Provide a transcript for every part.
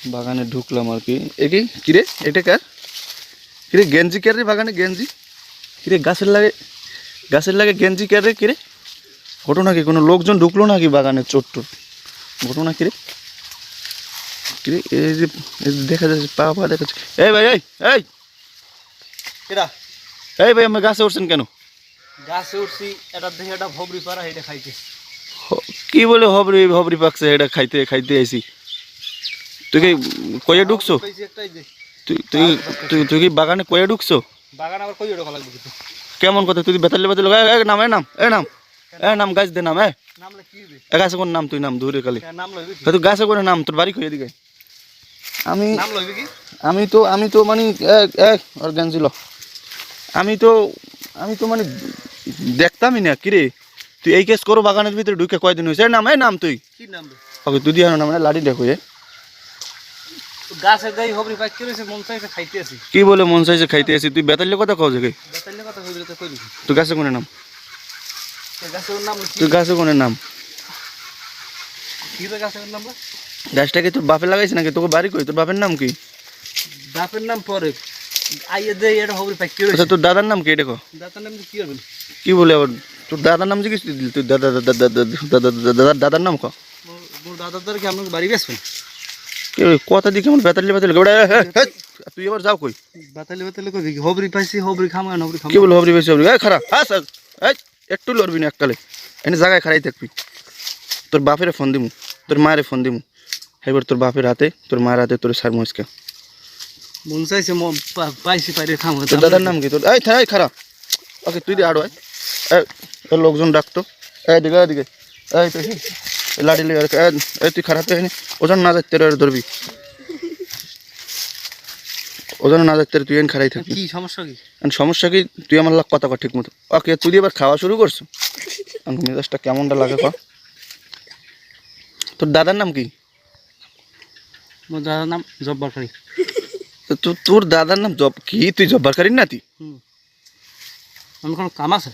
বাগানে ঢুকলাম আর কি। এ কি? কিরে? এটা কার? কিরে গেঞ্জি কে রে বাগানে গেঞ্জি? কিরে গাছের লাগে গাছের লাগে গেঞ্জি কে রে কিরে? ঘটনা কি? কোনো লোকজন ঢুকলো নাকি বাগানে চোট টোট ঘটনা কিরে? কিরে এই যে দেখা যাচ্ছে পা পা দেখা যাচ্ছে এই ভাই এই এই! কেডা? এই ভাই আমার গাছে উঠছেন কেন? গাছে উঠছি এটা দেখে এটা ভবরি পারা এটা খাইতে। কি বলে হবরি হবরি পাকছে এটা খাইতে খাইতে আইছি। তুই কি কয়ে ঢুকছো? তুই তুই তুই তুই কি বাগানে কয়ে ঢুকছো? বাগান আবার লাগবে কেমন কথা? তুই বেতালে বেতালে এ নাম এ নাম এ নাম এ নাম গাছ দে নাম এ। গাছে কোন নাম? তুই নাম ধরে কালি তুই গাছে কোন নাম? তোর বাড়ি কই দিকে। আমি নাম আমি তো আমি তো মানে এ এ ওর গেঞ্জি ল আমি তো আমি তো মানে দেখতামই না কিরে? তুই এই কেস করো বাগানের ভিতরে ঢুকে কয়দিন হয়েছে নাম এ নাম তুই। কি নাম? ওকে তুই দিয়ে নাম লাঠি দেখো এ। গাছে গাই হবরি পাই কি রইছে মন চাইছে খাইতে আছি কি বলে মন চাইছে খাইতে আসি? তুই বেতালে কথা কও যে বেতাইলে কথা হইবে তো কইবি। তুই গাছে কোনে নাম? গাছের নাম তুই গাছে কোনে নাম? কি গাছের নাম? গাছটা কি তোর বাপে লাগাইছে নাকি? তোকে বাড়ি কই? তোর বাপের নাম কি? বাপের নাম পরে। আইয়ে দে এটা হবরি পাই কি রইছে তোর দাদার নাম কি দেখো দাতার নাম কি হবে? কি বলে আবার? তোর দাদার নাম জিজ্ঞেস দিল তুই দাদা দাদা দাদা দাদা দাদার দাদার নাম ক মোর দাদা তোর কি আপনার বাড়ি ওই কথা দিয়ে কেমন বেতালি বেতালি তুই এবার যাও কই? বাতালে বাতালে কইবি কি হবরি পাইছি হবরি খামান হবরি খামান কি বলে হবরি বেশি হবরি? খারা হ্যাঁ স্যার। একটু লড়বি না এককালে। এনে জায়গায় খারাই থাকবি। তোর বাপের ফোন দিমু। তোর মায়ের ফোন দিমু। এবার তোর বাপের হাতে তোর মায়ের হাতে তোর সার মস্কা মন চাইছে পাইছি পাইরে খামো। তোর দাদার নাম কি? তোর এই থাই খারা ওকে তুই আড়ো এই। লোকজন ডাকতো। এই দিকে এদিকে। এই তুই লাঠি লিয়ে তুই খারাপ হয়নি ওজন না তোর ধরবি। ওজন না যাচ্ছে তুই এন খারাই থাকবি। কি সমস্যা কি? সমস্যা কি? তুই আমার লাগ কথা কর ঠিক মতো। ওকে তুই এবার খাওয়া শুরু করছ? মেজাজটা কেমনটা লাগে ক তোর দাদার নাম কি? মোর দাদার নাম জব্বার তো তোর দাদার নাম জব কি? তুই জব্বার করিস নাতি? হুম। আমি কোনো কাম আছে?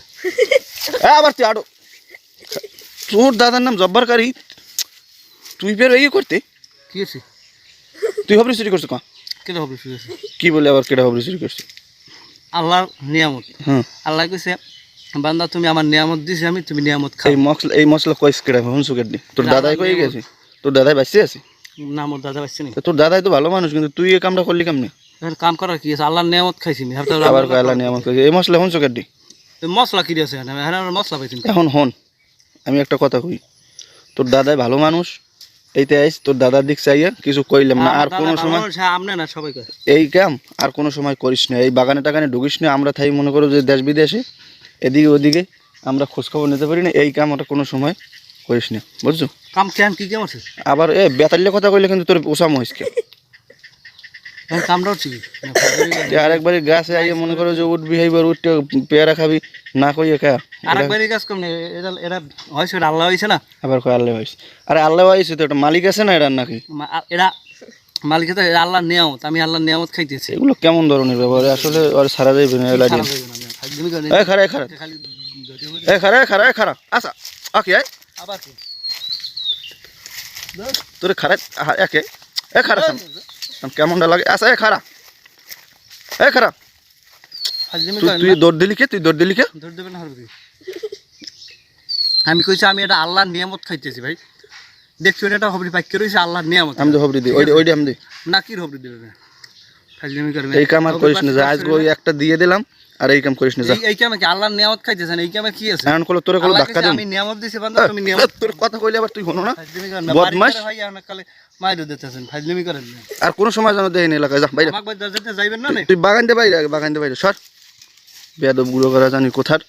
আবার তুই আরও তোর দাদার নাম জব্বার কারি। তুই বের এই করতে? কি আছে তুই হবরি চুরি করছ কা কেটে হবে শুরু আছে কি বলে আবার কেটা হবরি চুরি করছ আল্লাহর নিয়ামত। হ্যাঁ। আল্লাহ কইছে বান্দা তুমি আমার নিয়ামত দিছে আমি তুমি নিয়ামত খাও। এই মশলা এই মশলা কইস কেটা হুনসু কেটে তোর দাদাই কই গেছে? তোর দাদাই বাঁচতে আছে? না আমার দাদা পাইছে নি তোর দাদাই তো ভালো মানুষ কিন্তু তুই এই কামটা করলি কেমনে? কাম করার কি আছে? আল্লাহর নিয়ামত খাইছি আবার কয়লা নিয়ে আমাকে এই মশলা হুনসু কেটে মশলা কি আমরা মশলা পাইছি। এখন হন। আমি একটা কথা কই? তোর দাদাই ভালো মানুষ এইতে আইস তোর দাদার দিক চাইয়া কিছু কইলাম না। আর কোনো সময় আমনে না সবাই কয়। এই কাম আর কোনো সময় করিস না। এই বাগানে টাগানে ঢুকিস না আমরা তাই মনে করো যে দেশ বিদেশে এদিকে ওদিকে আমরা খোঁজখবর নিতে পারি না এই কাম ওটা কোনো সময় করিস না। বুঝছ? কাম কেন কি কেমন আছে? আবার এ বেতাল্য কথা কইলে কিন্তু তোর ওসাম হইসকে। এখন কামটা হচ্ছে কি আরেকবারে গাছে আইয়ে মনে করো যে উঠবি হাইবার উঠতে পেয়ারা খাবি না কই একা আরেকবারই কাজ কম নেই এটা এটা হয়েছে এটা আল্লাহ হয়েছে না? আবার কয় আল্লাহ হইস আরে আল্লাহ হইছে তো একটা মালিক আছে না এটার নাকি? এরা মালিক তো এটা আল্লাহর নিয়ামত আমি আল্লাহর নিয়ামত খাইতেছি। এগুলো কেমন ধরনের ব্যবহার আসলে ওর সারা যাইবে না এলা দিয়ে এ খারা এ খারা। খালি যদি হয়- এ খারা খারা খারা। আচ্ছা ওকে আয় আবার তোর খারা একে। এ খারা কেমনটা লাগে? আচ্ছা এ খারা এ খারা তুই? দৌড় দিলি কে? তুই দৌড় দিলি কে? না আমি কইছি আমি এটা আল্লাহর নিয়ামত খাইতেছি ভাই। দেখছ এটা হবরি পাইকে রইছে? আল্লাহর নিয়ামত। আমি তো হবরি দিই ওই ওইটা আমি দিই। না কি হবরি দেবে? এই কাম আর করিস না যা আজকে ওই একটা দিয়ে দিলাম। আর এই কাম করিস না যা। এই- কামে কি আল্লাহর নিয়ামত খাইতেছেন? এই কামে কি আছে? এখন কল তোরে কল ধাক্কা দিন আমি নিয়ামত দিছি বান্দা তুমি নিয়ামত তোর কথা কইলে আবার তুই হনো না? বদমাশ। ভাই আপনার কালে মাইরো দিতেছেন ফাজলিমি করেন না। আর কোনো সময় জানো দেই না এলাকায় যা বাইরে। আমাক বাইরে যাইবেন না তুই বাগান দে বাইরে বাগান দে বাইরে। সর। বেয়াদবগুলো করা জানি কোথার।